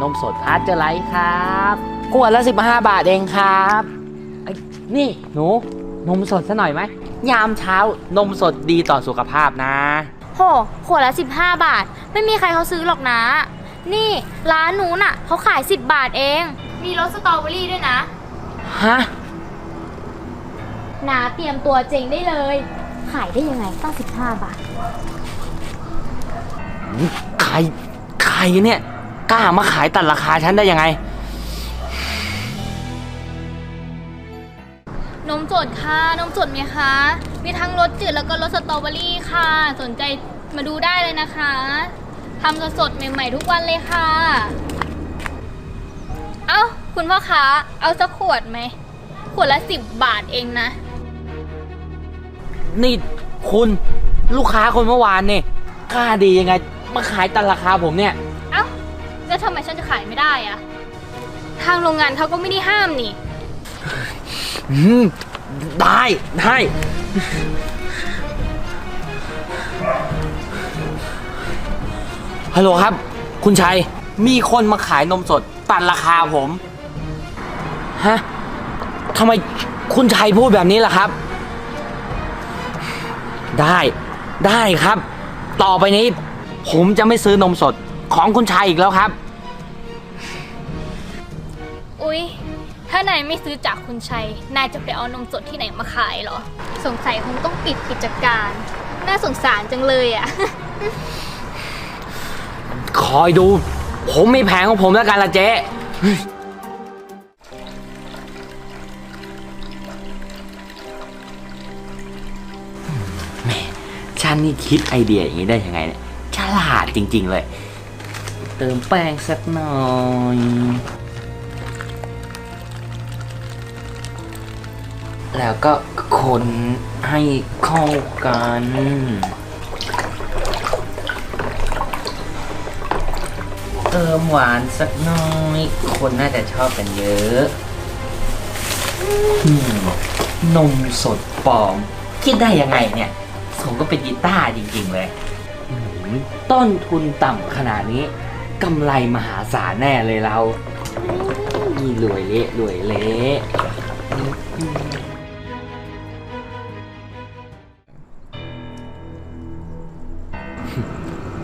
นมสดพาสเจอร์ไลท์ครับขวดละ 15 บาทเองครับไอ้นี่หนู นมสดซะหน่อยไหม ยามเช้านมสดดีต่อสุขภาพนะ โหขวดละ 15 บาท ไม่มีใครเขาซื้อหรอกนะ นี่ร้านนู้นอะเขาขาย 10 บาทเอง มีรสสตรอเบอรี่ด้วยนะฮะ นาเตรียมตัวเจ๋งได้เลย ขายได้ยังไงตั้ง 15 บาท ใคร ใครเนี่ย กล้ามาขายตัดราคาฉันได้ยังไง นมสดค่ะนมสดไหมคะ มีทั้งรสจืดแล้วก็รสสตรอเบอรี่ค่ะ สนใจมาดูได้เลยนะคะทำสดๆใหม่ ๆ ทุกวันเลยค่ะ เอ้า คุณพ่อคะเอาสักขวดไหม ขวดละ10บาทเองนะ นี่คุณลูกค้าคนเมื่อวานนี่กล้าดียังไง มาขายตัดราคาผมเนี่ยเอ้า แล้วทำไมฉันจะขายไม่ได้อะทางโรงงานเขาก็ไม่ได้ห้ามนี่ อืมได้ได้ ฮัลโหลครับ คุณชัย มีคนมาขายนมสดตัดราคาผม ฮะทำไมคุณชัยพูดแบบนี้ล่ะครับ ได้ได้ครับ ต่อไปนี้ ผมจะไม่ซื้อนมสดของคุณชัยอีกแล้วครับ ยถ้านายไม่ซื้อจากคุณชัย นายจะไปเอานมสดที่ไหนมาขายเหรอ สงสัยคงต้องปิดกิจการ น่าสงสารจังเลยอะคอยดู ผมมีแผนของผมแล้วกันละเจ๊แหม่ฉันนี่คิดไอเดียอย่างนี้ได้ยังไงเนี่ย ฉลาดจริงๆเลย เติมแป้งสักหน่อย แล้วก็คนให้เข้ากัน เติมหวานสักน้อย คนน่าจะชอบกันเยอะอนมสดปลอม คิดได้ยังไงเนี่ย สมก็เป็นกีตาร์จริง ๆ เลย ต้นทุนต่ำขนาดนี้กำไรมหาศาลแน่เลยเรานี่รวยเละรวยเละ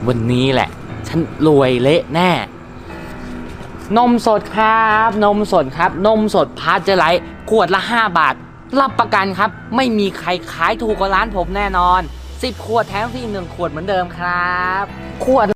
วันนี้แหละ ฉันรวยเละแน่ นมสดครับ นมสดครับ นมสดพาสเจอร์ไลท์ขวดละ 5 บาท รับประกันครับ ไม่มีใครขายถูกกว่าร้านผมแน่นอน 10 ขวดแถมฟรี1ขวดเหมือนเดิมครับ ขวด